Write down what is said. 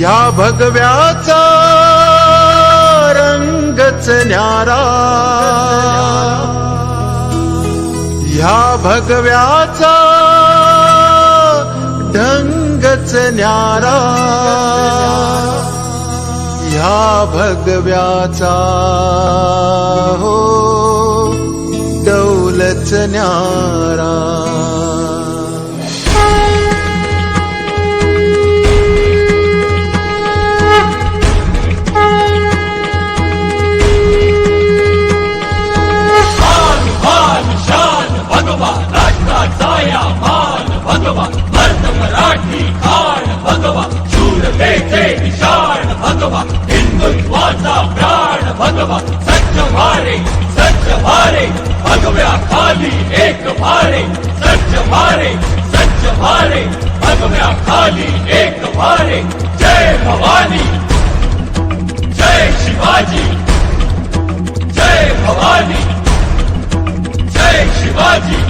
या भगव्याचा रंगच न्यारा. ह्या भगव्याचा ढंगच न्यारा. ह्या भगव्याचा हो डौलच न्यारा. पाठी काळ भगवा शूर वेठे विशाल भगवा हिंदुत्वाचा प्राण भगवा सच्च भारे सच्च भारे भगव्या खाली एक भारे सच्च भारे सच्च भारे भगव्या खाली एक भारे जय भवानी जय शिवाजी जय भवानी जय शिवाजी